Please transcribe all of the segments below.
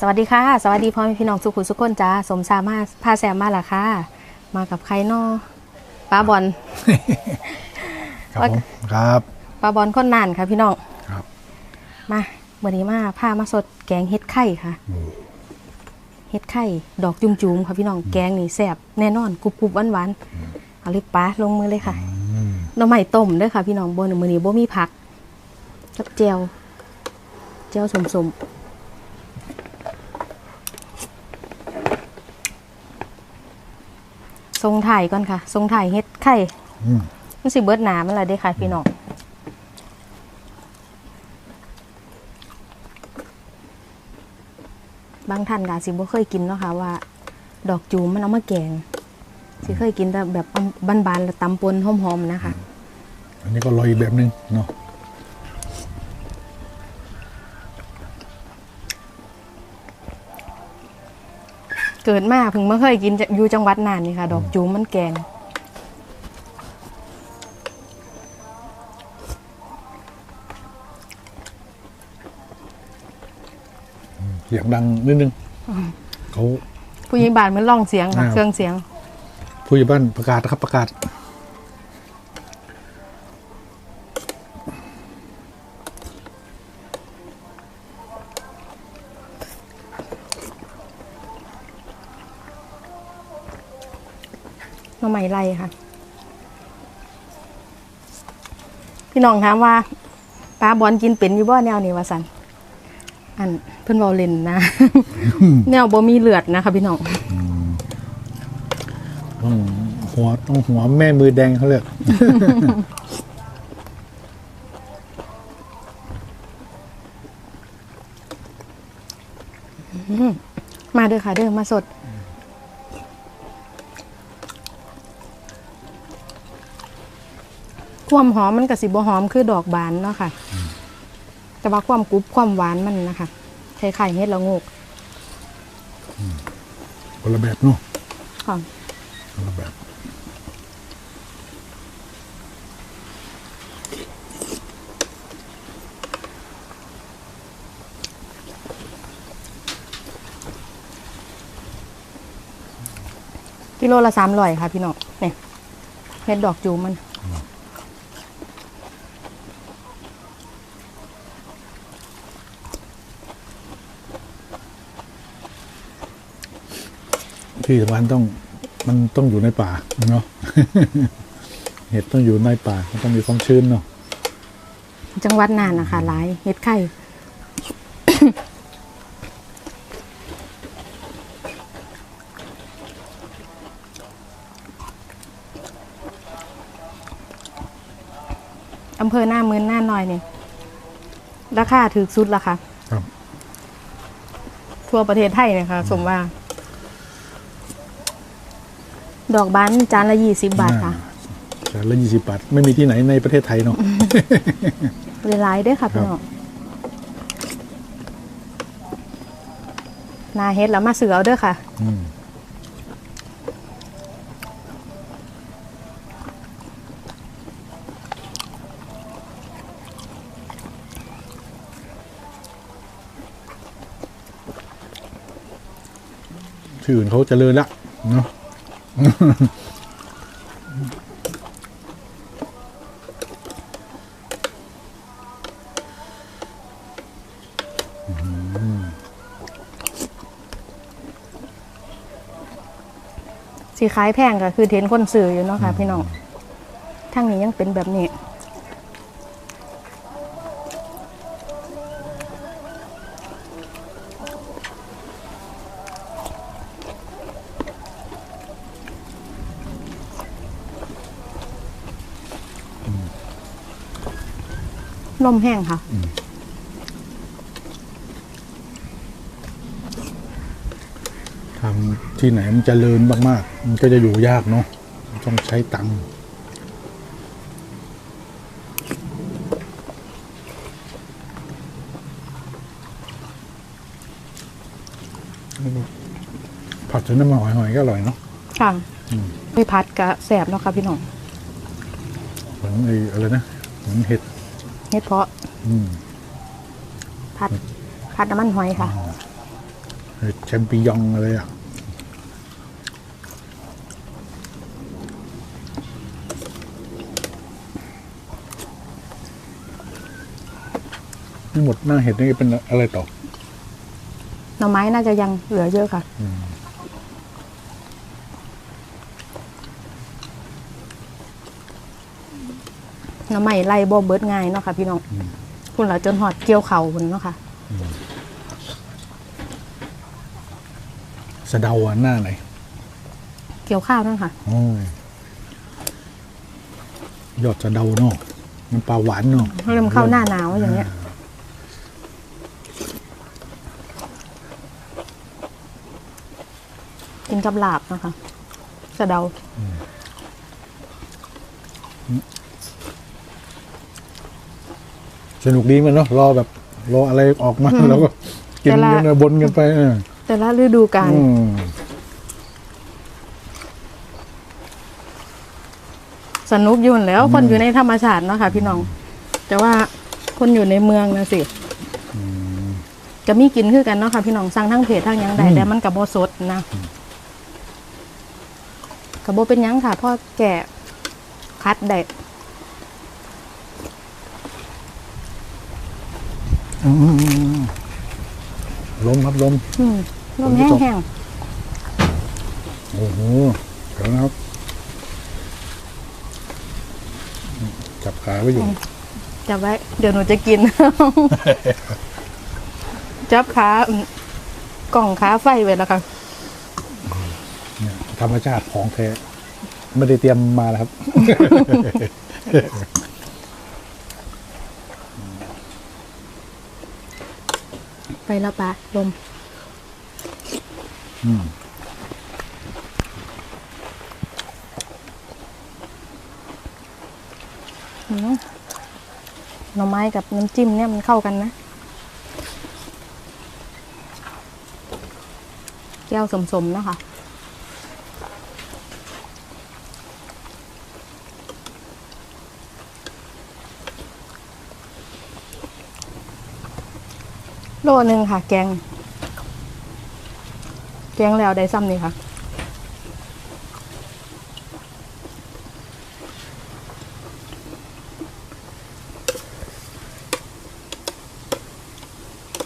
สวัสดีค่ะ สวัสดีพ่อแม่พี่น้องสุขุมสุขคนจ้าสมสามารถพาแซมมาละค่ะ มากับใครนอป้าบอลครับผมครับป้าบอลคนนานค่ะพี่น้องครับ มาวันนี้มาพามาสดแกงเห็ดไข่ค่ะเห็ดไข่ดอกจุ่มจุมๆค่ะพี่น้องแกงนี่แซ่บแน่นอนกรุบกรุบหวานหวานๆเอาเลยป้าลงมือเลยค่ะอืมหน้ำใหม่ต้มเด้วยค่ะ พี่น้องบนมือนี้บ่มีผักกับเจียวเจียวสมๆ ทรงถ่ายก่อนค่ะ ทรงถ่ายเฮ็ดไข่อืมมันสิเบิดหนามันละเด้ค่ะ พี่น้องบางท่านก็อาจสิบ่เคยกินเนาะค่ะว่า ดอกจูมมันเอามาแกง สิเคยกินแต่แบบบานๆแล้วตำปนหอมๆนะคะ อันนี้ก็ลอยอีกแบบนึงเนาะ เกิดมาเพิ่งไม่เคยกินจะอยู่จังหวัดน่านนี่ค่ะ ดอกจูมมันแกง เสียงดังนิดนึงเขาผู้ใหญ่บ้านมันล่องเสียงค่ะ อ่า เครื่องเสียง ผู้ใหญ่บ้านประกาศนะครับประกาศ หน่อไม้ไรค่ะ พี่น้องถามว่าปลาบอลกินเป็นอยู่บ่แนวนี้วะสันอันเพิ่นเบาเล่นนะ แนวบ่มีเลือดนะคะพี่น้องต้องหัวต้องหัวแม่มือแดงเขาเรียกมาเด้อค่ะเด้อมาสด ความหอมมันกับสิบหอมคือดอกบานเนาะค่ะ แต่ว่าความกรุบความหวานมันนะคะคล้ายๆเฮ็ดละโงกคนละแบบเนาะค่ะคนละแบบกิโลละสามร้อยค่ะพี่น้องเนี่ยเฮ็ดดอกจูมมัน ที่สำคัญต้องมันต้องอยู่ในป่าเนาะเห็ดต้องอยู่ในป่ามันต้องมีความชื้นเนาะจังหวัดน่านนะคะหลายเฮ็ดไข่ อำเภอหน้ามืนหน้าน้อยเนี่ยราคาถือสุดละค่ะ ครับ ทั่วประเทศไทยเนี่ยค่ะสมว่า ดอกบานจานละยี่สิบบาทค่ะจานละยี่สิบบาท ไม่มีที่ไหนในประเทศไทยเนาะหลายๆเด้วยค่ะครัพี่บน้องนาเฮ็ดแล้วมาเสือเอาเด้อค่ะอืมที่อื่นเขาเจริญละเนาะ สีขายแพงก็คือเทนคนซื้ออยู่เนาะค่ะพี่น้องทั้งนี้ยังเป็นแบบนี้ นมแห้งค่ะ ทำที่ไหนมันเจริญมากๆ มันก็จะอยู่ยากเนาะต้องใช้ตังค์ผัดจนน้ำมันหอยๆก็อร่อยเนาะค่ะไปพัดกะแสบเนาะค่ะพี่น้องเหมือนไอ้อะไรนะเหมือนเห็ด เฮ็ดเพาะอืมพัดพัดน้ำมันหอยค่ะ เห็ดแชมปิญองอะไรอะนี่หมดหน้าเห็ดนี่เป็นอะไรต่อหน่อไม้น่าจะยังเหลือเยอะค่ะ หน่อไม้ไล่บ่เบิดง่ายเนาะค่ะพี่น้องคุณเราจนหอดเกี่ยวเข่าคุณเนาะค่ะสะเดาอะหน้าไหนเกี่ยวข้าวนั่นค่ะโอ้ยยอดสะเดาเนาะมันปลาหวานเนาะเริ่มเข้าหน้าหนาวอย่างเงี้ย กินกับลาบนะคะสะเดา สนุกดีมันเนาะรอแบบรออะไรออกมาแล้วก็กินแต่ละกันบนกันไปเออแต่ละฤดูกาลอืมสนุกอยู่นั่นแหล้วคนอยู่ในธรรมชาติเนาะค่ะ พี่น้องแต่ว่าคนอยู่ในเมืองนะสิก็มีกินคือกันเนาะค่ะพี่น้องสั่งทั้งเพจทั้งหยังได้แต่มันกับโบสดนะกับโบเป็นหยังค่ะพ่อแก่คัดได้ อืมลมครับลมอืมลมฝนไม่ตกแห้งโอ้โหเดี๋ยวนะครับ จับขาไว้อยู่ๆจับไว้ เดี๋ยวหนูจะกิน จับขาอืมกล่องขาไฟไว้แล้วค่ะเนี่ยธรรมชาติของแท้ไม่ได้เตรียมมาแล้วครับ ไปแล้วปะลมอืมอืมหน่อไม้กับน้ำจิ้มเนี่ยมันเข้ากันนะ แก้วสมๆนะคะ โลหนึ่งค่ะ แกง แกงแล้วได้ซ้ำนี่ค่ะ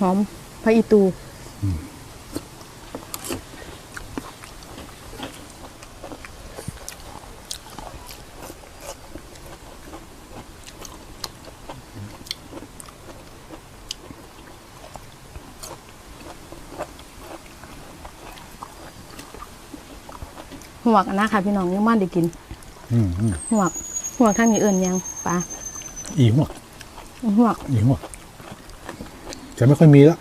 หอมพระอีตู หวกอะนะคะพี่น้องยังบ้านได้กินอืมอืมหวกหวกท่านมีเอื่นยังปลาอีหัวกหวกอีหัวกจะไม่ค่อยมีแล้ว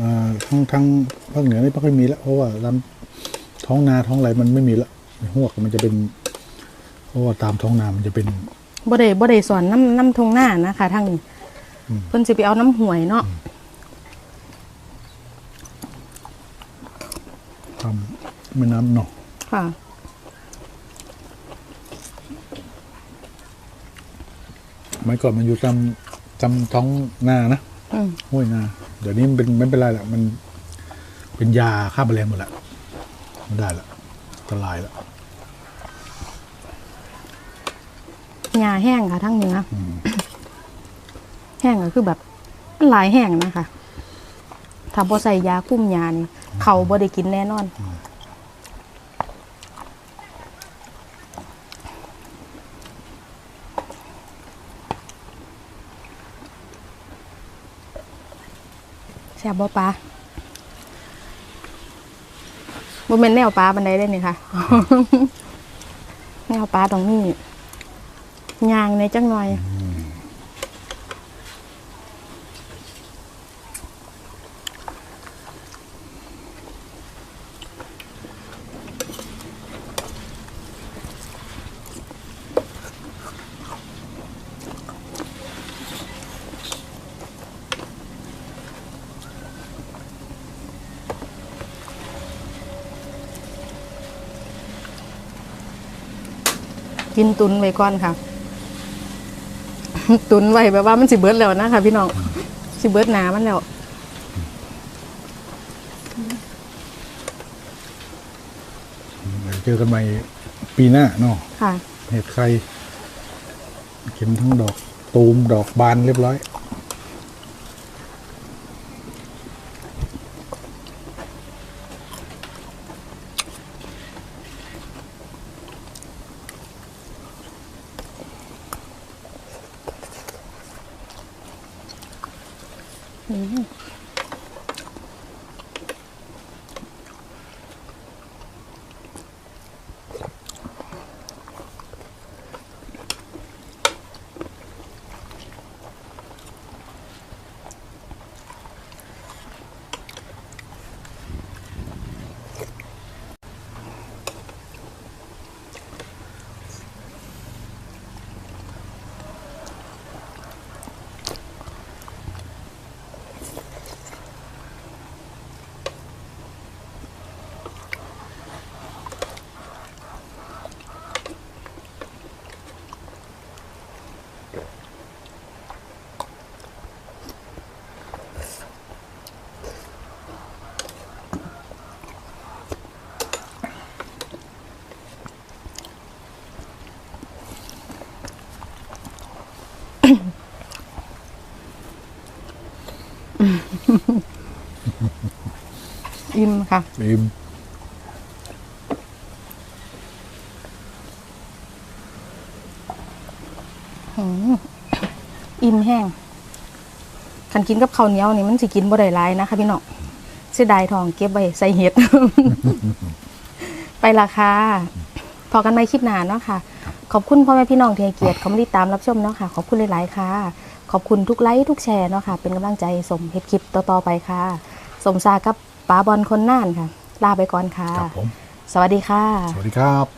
มาทางทางภาคเหนือนี่ไม่ค่อยมีแล้วเพราะว่าลำท้องนาท้องไรมันไม่มีแล้วหัวกมันจะเป็นเพราะว่าตามท้องนามันจะเป็นบ่ได้บ่ได้สอนน้ำน้ำทงหน้านะคะทางนี้เพิ่นสิไปเอาน้ำหวยเนาะตามแม่น้ำเนาะค่ะ มื่อก่อนมันอยู่ตามตามท้องนานะอืมห้วยนา เดี๋ยวนี้มันเป็นไม่เป็นไรละมัน เป็นยาฆ่าแมลงหมดละไม่ได้ละอันตรายละหญ้าแห้งค่ะทั้งเหนืออแห้งก็คือแบบมันหลายแห้งนะคะถ้าบ่ใส่ยาคุ้มยานี่เขาบ่ได้กินแน่นอน แซ่บบ่ปลาบ่แม่นแนวปลาบันไดได้นี่ค่ะ แนวปลาตรงนี้ยางในจังหน่อย กินตุนไว้ก่อนค่ะ ตุนไว้แบบว่ามันสิเบิดแล้วนะค่ะ พี่น้องสิเบิดหนามันแล้วเจอกันใหม่ปีหน้าเนาะะเห็ดไข่เข็มทั้งดอกตูมดอกบานเรียบร้อย 嗯。 อิ่มค่ะ อิ่มอิ่มแห้งคันกินกับข้าวเหนียวนี่มันสิกินบ่ได้หลายนะคะพี่น้องเสียดายทองเก็บไว้ใส่เห็ด ไปราคาพอกันไหมคลิปหน้าเนาะค่ะ ขอบคุณพ่อแม่พี่น้องที่ให้เกียรติเขามาติดตามรับชมเนาะค่ะ ขอบคุณหลาย ๆ ค่ะ ขอบคุณทุกไลค์ทุกแชร์เนาะค่ะ เป็นกำลังใจให้สมเฮ็ดคลิปต่อ ๆ ไปค่ะ สมซากับป๋าบอลคนน่านค่ะ ลาไปก่อนค่ะ ครับผม สวัสดีค่ะ สวัสดีครับ